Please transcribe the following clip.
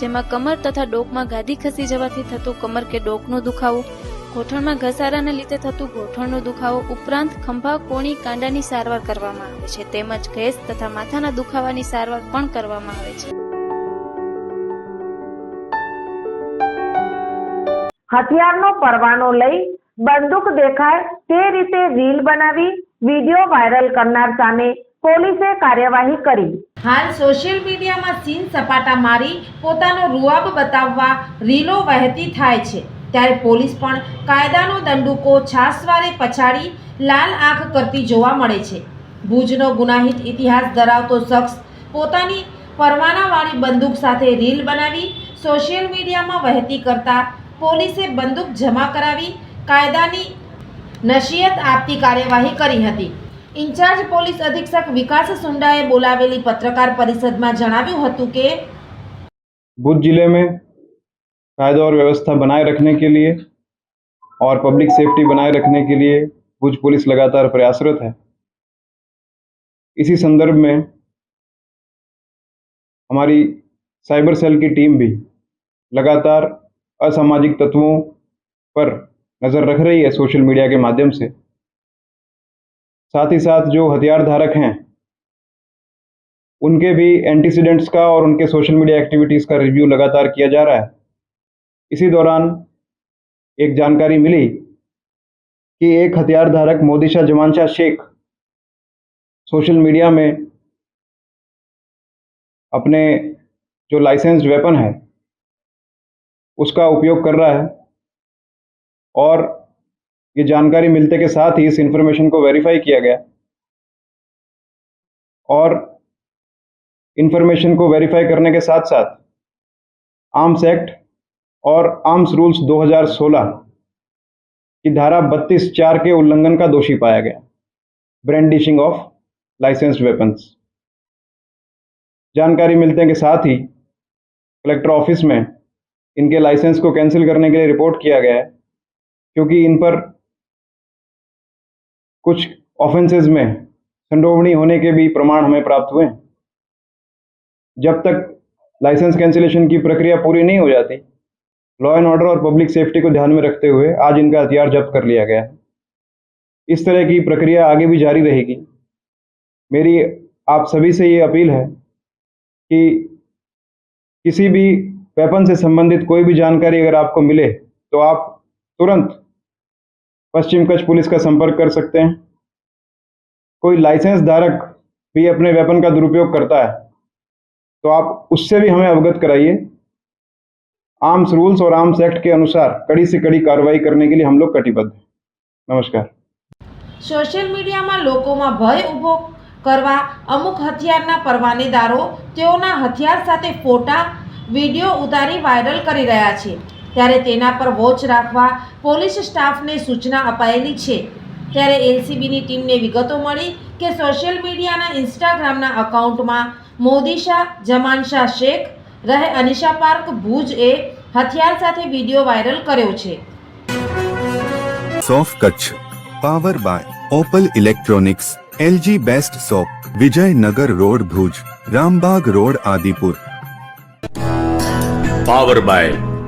જેમાં કમર તથા ડોકમાં ગાદી ખસી જવાથી થતું કમર કે ડોકનો દુખાવો, ગોઠણમાં ઘસારાને લીધે થતું ઘોઠણનો દુખાવો ઉપરાંત ખંભા, કોણી, કાંડાની સારવાર કરવામાં આવે છે. તેમજ ગેસ તથા માથાના દુખાવાની સારવાર પણ કરવામાં આવે છે. હથિયારનો પરવાનો લઈ બંદૂક દેખાય તે રીતે રીલ બનાવી વીડિયો વાયરલ કરનાર સામે પોલીસે કાર્યવાહી કરી. હાલ સોશિયલ મીડિયામાં સીન સપાટા મારી પોતાનો રૂઆબ બતાવવા રીલો વહેતી થાય છે. ત્યારે પોલીસ પણ કાયદાનો દંડુકો છાસવારે પછાડી લાલ આંખ કરતી જોવા મળે છે. ભુજનો ગુનાહિત ઇતિહાસ ધરાવતો શખ્સ પોતાની પરવાનાવાળી બંદૂક સાથે રીલ બનાવી સોશિયલ મીડિયામાં વહેતી કરતા પોલીસે બંદૂક જમા કરાવી કાયદાની નસીહત આપતી કાર્યવાહી કરી હતી. ઇન્ચાર્જ પોલીસ અધિક્ષક વિકાસ સુંડાએ બોલાવેલી પત્રકાર પરિષદમાં જણાવ્યું હતું કે भुज जिले में कायदा और व्यवस्था बनाए रखने के लिए और पब्लिक सेफ्टी बनाए रखने के लिए भुज पुलिस लगातार प्रयासरत है इसी संदर्भ में हमारी साइबर सेल की टीम भी लगातार असामाजिक तत्वों पर नज़र रख रही है सोशल मीडिया के माध्यम से साथ ही साथ जो हथियार धारक हैं, उनके भी एंटीसीडेंट्स का और उनके सोशल मीडिया एक्टिविटीज़ का रिव्यू लगातार किया जा रहा है। इसी दौरान एक जानकारी मिली कि एक हथियार धारक मोदिशा जमानशाह शेख सोशल मीडिया में अपने जो लाइसेंस्ड वेपन है, उसका उपयोग कर रहा है और ये जानकारी मिलते के साथ ही इस इंफॉर्मेशन को वेरीफाई किया गया। और इंफॉर्मेशन को वेरीफाई करने के साथ साथ आर्म्स एक्ट और आर्म्स रूल्स 2016 की धारा 32 चार के उल्लंघन का दोषी पाया गया। ब्रांडिशिंग ऑफ़ लाइसेंस्ड वेपन्स जानकारी मिलने के साथ ही कलेक्टर ऑफ़िस में इनके लाइसेंस को कैंसिल करने के लिए रिपोर्ट किया गया है, क्योंकि इन पर कुछ ऑफेंसेस में संडोवनी होने के भी प्रमाण हमें प्राप्त हुए। जब तक लाइसेंस कैंसिलेशन की प्रक्रिया पूरी नहीं हो जाती लॉ एंड ऑर्डर और पब्लिक सेफ्टी को ध्यान में रखते हुए आज इनका हथियार जब्त कर लिया गया है। इस तरह की प्रक्रिया आगे भी जारी रहेगी। मेरी, आप सभी से ये अपील है कि किसी भी वेपन से संबंधित कोई भी जानकारी अगर आपको मिले तो आप तुरंत पश्चिम कच्छ पुलिस का संपर्क कर सकते हैं कोई लाइसेंस धारक भी अपने वेपन का दुरुपयोग करता है तो आप उससे भी हमें अवगत कराइए आर्म्स रूल्स और आर्म्स एक्ट के अनुसार कड़ी से कड़ी कार्रवाई करने के लिए हम लोग कटिबद्ध हैं नमस्कार સોશિયલ મીડિયામાં લોકોમાં ભય ઊભો કરવા અમુક હથિયારના પરવાનેદારો તેઓના હથિયાર સાથે ફોટા વિડીયો ઉતારી વાયરલ કરી રહ્યા છે ત્યારે તેના પર વોચ રાખવા પોલીસ સ્ટાફને સૂચના અપાયેલી છે. ત્યારે એલસીબીની ટીમને વિગતો મળી કે સોશિયલ મીડિયાના ઇન્સ્ટાગ્રામના અકાઉન્ટમાં મોદીશા જમાનશાહ શેખ રહે અનિશા પાર્ક ભુજ એ હથિયાર સાથે વીડિયો વાયરલ કર્યો છે. સોફ Kutch power by Opal electronics LG best shop Vijaynagar road Bhuj Rambagh road Adipur. Power by